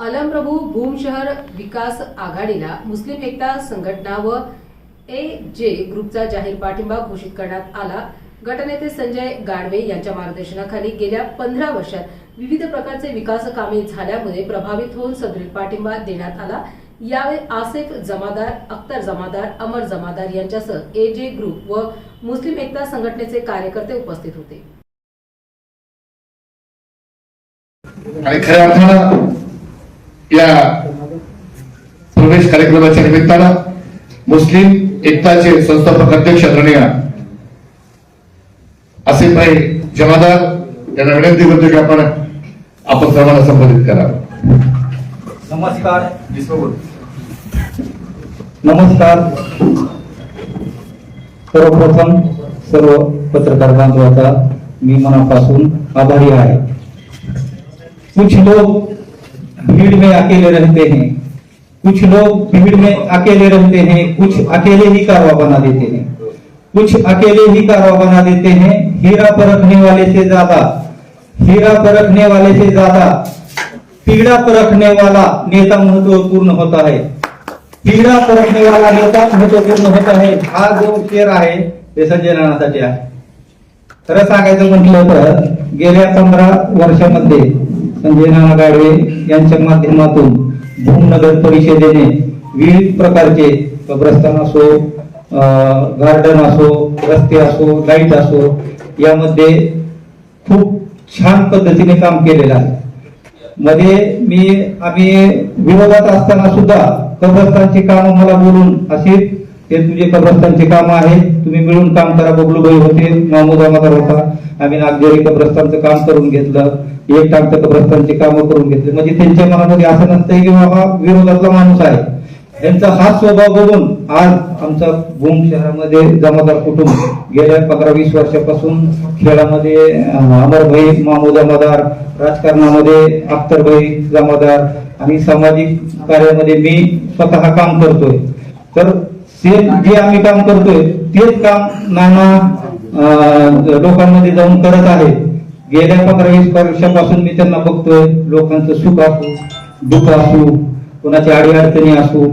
अलमप्रभू भूमशहर विकास आघाडीला मुस्लिम एकता संघटना व ए जे ग्रुपचा जाहीर पाठिंबा घोषित करण्यात आला. गटनेते संजय गाडवे यांच्या मार्गदर्शनाखाली गेल्या पंधरा वर्षात विविध प्रकारचे विकास कामे झाल्यामुळे प्रभावित होऊन सदृढ पाठिंबा देण्यात आला. यावेळी आसेफ जमादार अख्तर जमादार अमर जमादार यांच्यासह ए जे ग्रुप व मुस्लिम एकता संघटनेचे कार्यकर्ते उपस्थित होते. आणि खऱ्या अर्थानं या प्रवेश कार्यक्रमाच्या निमित्तानं मुस्लिम एकताचे संस्थापक अध्यक्ष आदरणीय भाई जमादार यांना विनंती करतो की आपण आपण सर्वांना संबोधित करा. नमस्कार. नमस्कार. सर्वप्रथम सर्व पत्रकार बांधवाचा मी मनापासून आभारी आहे. कुछ लोग भीड़ में अकेले रहते हैं. कुछ लोग भीड़ में अकेले रहते हैं कुछ अकेले ही कारवा बना देते हैं। कुछ अकेले ही कारवा बना देते हैं हीरा परखने वाले से ज्यादा हीरा परखने वाले से ज्यादा पीड़ा परखने वाला नेता महत्त्वपूर्ण होता है। पीड़ा परखने वाला नेता महत्त्वपूर्ण होता है। हा जो शेर आहे ते संजय राणासाठी आहे. खरं सांगायचं म्हटलं तर गेल्या पंधरा वर्षामध्ये संजय नाना गाडवे यांच्या माध्यमातून भूमनगर परिषदेने विविध प्रकारचे कब्रस्तान असो गार्डन असो रस्ते असो लाइट असो यामध्ये खूप छान पद्धतीने काम केलेलं आहे. मध्ये मी आम्ही विरोधात असताना सुद्धा कब्रस्तानची कामं मला बोलून अशी हे तुझे कब्रस्तानचे काम आहे तुम्ही मिळून काम करा. बबलूबाई होते महमूद अहमदार होता. आम्ही नागदेरी कब्रस्तानचं काम करून घेतलं. एक टाकतं कब्रस्तानचे कामं करून घेतले. म्हणजे त्यांच्या मनामध्ये असं नसतंय की बाबा विरोधातला माणूस आहे. यांचा हा स्वभाव बघून आज आमचा भूम शहरामध्ये जमादार कुटुंब गेल्या पंधरा वीस वर्षापासून खेळामध्ये अमर अमरभाई महमूद जमादार राजकारणामध्ये अख्तरभाई जमादार आणि सामाजिक कार्यामध्ये मी स्वतः काम करतोय. तर ते जे आम्ही काम करतोय तेच काम नाना अं, लोकांमध्ये जाऊन करत आहे. गेल्या पंधरा वीस वर्षापासून मी त्यांना बघतोय लोकांचं सुख असो दुःख असो कोणाची अडीअडचणी असो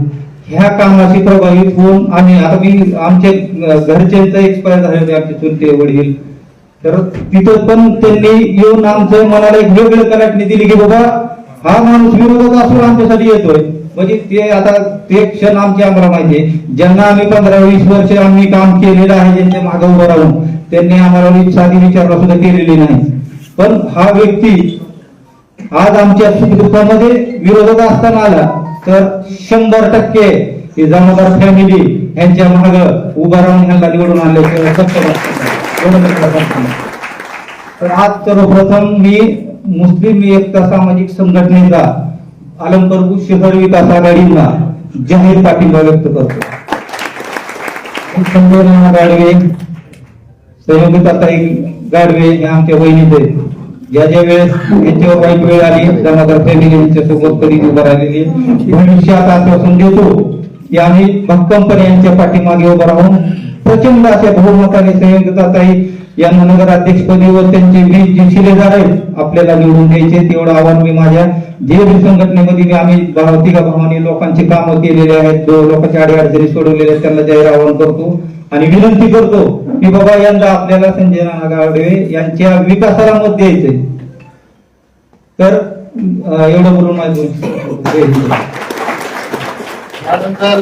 ह्या कामाशी प्रभावित होऊन आणि आता मी आमचे घरच्यांचं एक्सपायर झालेले आमचे चुलते वडील. तर तिथं पण त्यांनी येऊन आमचं मनाला एक वेगळं कलाटणी दिली की बाबा हा माणूस विरोधात असून आमच्यासाठी येतोय. म्हणजे ते आता ते क्षण आमचे आम्हाला माहिती आहे. ज्यांना आम्ही पंधरा वीस वर्ष आम्ही काम केलेलं आहे ज्यांच्या मागे उभं राहून त्यांनी आम्हाला साधी विचारणा सुद्धा केलेली नाही. पण हा व्यक्ती आज आमच्या सुखदुःखामध्ये विरोधात असताना आला तर शंभर टक्के ही जमादार फॅमिली यांच्या माग उभा राहून ह्यांना निवडून आल्याचं तर आज सर्वप्रथम मी मुस्लिम एकता सामाजिक संघटनेचा अलमप्रभू शहर विकास आघाडींना जाहीर पाठिंबा व्यक्त करतो संजयराव राणा गाडवे सहयोगिताताई गाडवे हे आमच्या बहिणीचे आहेत. ज्या ज्या वेळेस यांच्यावर वाईट वेळ आली जमादार फॅमिली यांच्या सोबत कधी उभं राहिलेली भविष्यात आश्वासन देतो की आम्ही भक्कमपणे यांच्या पाठीमागे उभं राहून प्रचंड अशा बहुमताने सहयोगिताताई यांना नगराध्यक्षपदी व त्यांचे वीस जे आहेत आपल्याला निवडून द्यायचे तेवढं आव्हान मी माझ्या जे बी संघटनेमध्ये आम्ही तिघा भावाने लोकांची कामं केलेले आहेत. लोकांच्या अडीअडचणी सोडवलेल्या आहेत त्यांना जाहीर आवाहन करतो. आणि विनंती करतो की बाबा यंदा आपल्याला संजय नाना गावडे यांच्या विकासाला मत द्यायचंय. तर एवढं बोलून माझं त्यानंतर